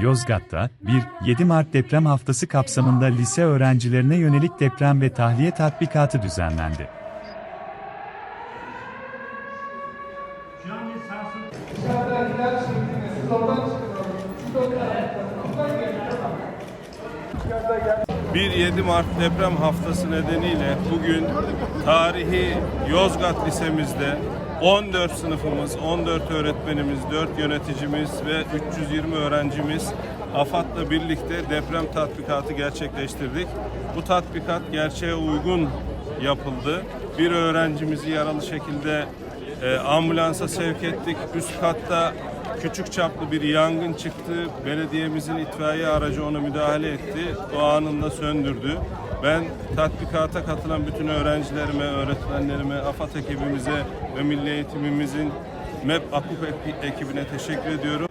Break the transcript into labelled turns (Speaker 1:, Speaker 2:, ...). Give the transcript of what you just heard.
Speaker 1: Yozgat'ta 1-7 Mart deprem haftası kapsamında lise öğrencilerine yönelik deprem ve tahliye tatbikatı düzenlendi.
Speaker 2: Bir 7 Mart deprem haftası nedeniyle bugün tarihi Yozgat Lisemizde 14 sınıfımız, 14 öğretmenimiz, 4 yöneticimiz ve 320 öğrencimiz AFAD'la birlikte deprem tatbikatı gerçekleştirdik. Bu tatbikat gerçeğe uygun yapıldı. Bir öğrencimizi yaralı şekilde e, ambulansa sevk ettik. Üst katta küçük çaplı bir yangın çıktı. Belediyemizin itfaiye aracı ona müdahale etti. O anında söndürdü. Ben tatbikata katılan bütün öğrencilerime, öğretmenlerime, AFAD ekibimize ve Milli Eğitimimizin MEP AKUP ekibine teşekkür ediyorum.